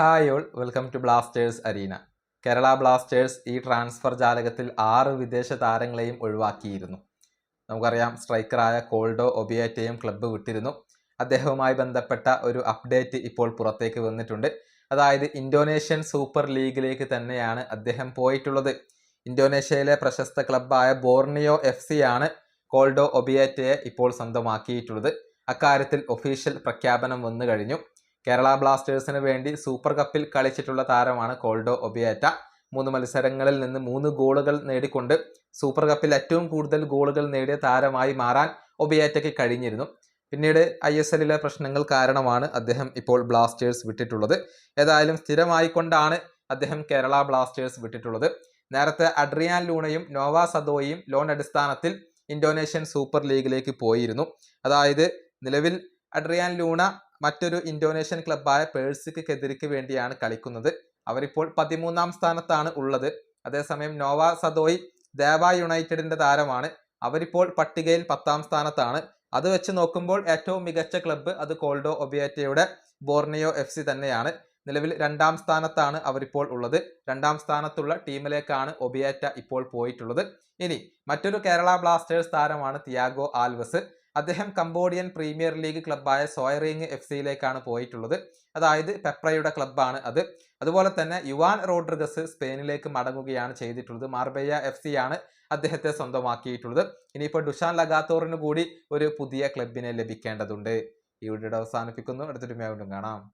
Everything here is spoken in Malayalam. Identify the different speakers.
Speaker 1: Hi all welcome to Blasters arena. Kerala Blasters ഈ ട്രാൻസ്ഫർ ജാലകത്തിൽ ആറ് വിദേശ താരങ്ങളെയും ഒഴിവാക്കിയിരുന്നു. നമുക്കറിയാം സ്ട്രൈക്കറായ കോൾഡോ ഒബിയാറ്റയും ക്ലബ്ബ് വിട്ടിരുന്നു. അദ്ദേഹവുമായി ബന്ധപ്പെട്ട ഒരു അപ്ഡേറ്റ് ഇപ്പോൾ പുറത്തേക്ക് വന്നിട്ടുണ്ട്. അതായത് ഇന്തോനേഷ്യൻ സൂപ്പർ ലീഗിലേക്ക് തന്നെയാണ് അദ്ദേഹം പോയിട്ടുള്ളത്. ഇന്തോനേഷ്യയിലെ പ്രശസ്ത ക്ലബ്ബായ ബോർണിയോ എഫ് സി ആണ് കോൾഡോ ഒബിയാറ്റയെ ഇപ്പോൾ സ്വന്തമാക്കിയിട്ടുള്ളത്. അക്കാര്യത്തിൽ ഒഫീഷ്യൽ പ്രഖ്യാപനം വന്നു കഴിഞ്ഞു കേരള ബ്ലാസ്റ്റേഴ്സിന് വേണ്ടി സൂപ്പർ കപ്പിൽ കളിച്ചിട്ടുള്ള താരമാണ് കോൾഡോ ഒബിയേറ്റ. മൂന്ന് മത്സരങ്ങളിൽ നിന്ന് മൂന്ന് ഗോളുകൾ നേടിക്കൊണ്ട് സൂപ്പർ കപ്പിൽ ഏറ്റവും കൂടുതൽ ഗോളുകൾ നേടിയ താരമായി മാറാൻ ഒബിയേറ്റയ്ക്ക് കഴിഞ്ഞിരുന്നു. പിന്നീട് ഐ എസ് എല്ലിലെ പ്രശ്നങ്ങൾ കാരണമാണ് അദ്ദേഹം ഇപ്പോൾ ബ്ലാസ്റ്റേഴ്സ് വിട്ടിട്ടുള്ളത്. ഏതായാലും സ്ഥിരമായി കൊണ്ടാണ് അദ്ദേഹം കേരള ബ്ലാസ്റ്റേഴ്സ് വിട്ടിട്ടുള്ളത്. നേരത്തെ അഡ്രിയാൻ ലൂണയും നോവ സദോയും ലോൺ അടിസ്ഥാനത്തിൽ ഇന്തോനേഷ്യൻ സൂപ്പർ ലീഗിലേക്ക് പോയിരുന്നു. അതായത് നിലവിൽ അഡ്രിയാൻ ലൂണ മറ്റൊരു ഇന്തോനേഷ്യൻ ക്ലബ്ബായ പേഴ്സിക്കെതിരിക്ക് വേണ്ടിയാണ് കളിക്കുന്നത്. അവരിപ്പോൾ പതിമൂന്നാം സ്ഥാനത്താണ് ഉള്ളത്. അതേസമയം നോവ സദോയി ദേവ യുണൈറ്റഡിന്റെ താരമാണ്. അവരിപ്പോൾ പട്ടികയിൽ പത്താം സ്ഥാനത്താണ്. അത് വെച്ച് നോക്കുമ്പോൾ ഏറ്റവും മികച്ച ക്ലബ്ബ് അത് കോൾഡോ ഒബിയേറ്റയുടെ ബോർണിയോ എഫ് സി തന്നെയാണ്. നിലവിൽ രണ്ടാം സ്ഥാനത്താണ് അവരിപ്പോൾ ഉള്ളത്. രണ്ടാം സ്ഥാനത്തുള്ള ടീമിലേക്കാണ് ഒബിയേറ്റ ഇപ്പോൾ പോയിട്ടുള്ളത്. ഇനി മറ്റൊരു കേരള ബ്ലാസ്റ്റേഴ്സ് താരമാണ് തിയാഗോ ആൽവസ്. അദ്ദേഹം കംബോഡിയൻ പ്രീമിയർ ലീഗ് ക്ലബ്ബായ സോയറിങ് എഫ് സിയിലേക്കാണ് പോയിട്ടുള്ളത്. അതായത് പെപ്രയുടെ ക്ലബ്ബാണ് അത്. അതുപോലെ തന്നെ യുവാൻ റോഡ്രിഗസ് സ്പെയിനിലേക്ക് മടങ്ങുകയാണ് ചെയ്തിട്ടുള്ളത്. മാർബയ്യ എഫ് സി ആണ് അദ്ദേഹത്തെ സ്വന്തമാക്കിയിട്ടുള്ളത്. ഇനിയിപ്പോൾ ഡുഷാൻ ലഗാത്തോറിന് കൂടി ഒരു പുതിയ ക്ലബിനെ ലഭിക്കേണ്ടതുണ്ട്. ഈ വീഡിയോ അവസാനിപ്പിക്കുന്നു. അടുത്തൊരു വീണ്ടും കാണാം.